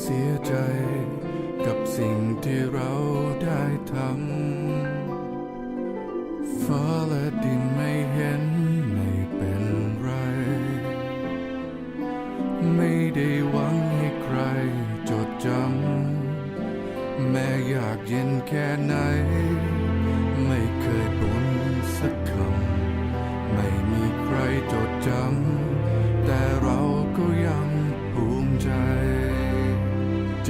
เสียใจ กับสิ่งที่เราได้ทำฟ้าและดินไม่เห็นไม่เป็นไร ไม่ได้หวังให้ใครจดจำแม้อยากเย็นแค่ไหน ไม่เคยบ่นสักคำไม่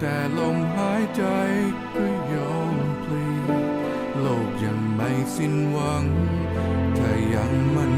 แต่ลมหายใจก็ยอมพลีโลกยังไม่สิ้นหวังถ้ายังมั่น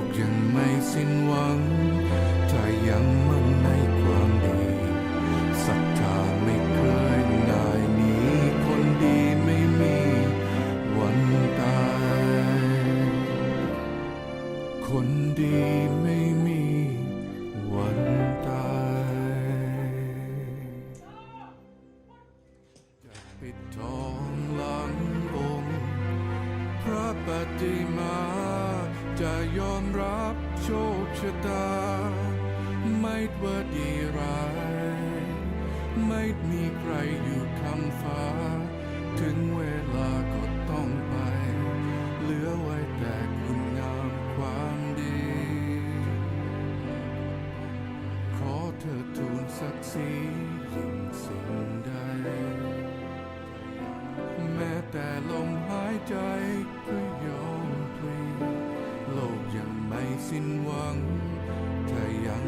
กยังไม่สิ้นหวัง ถ้ายังมั่นในความดีศรัทธาไม่เคยนายนีคนดีไม่มีวันตาย คนดีไม่มีวันตายจะปิดทองหลังองค์พระปฏิมา จะยอมรับโชคชะตา ไม่ว่าดีร้าย ไม่มีใครอยู่คำฟ้า ถึงเวลาก็ต้องไป เหลือไว้แต่คุณงามความดี ขอเธอทูลศักดิ์ศรียิ่งสิ่งใด แม้แต่ลมหายใจ สิ้นหวังถ้ายัง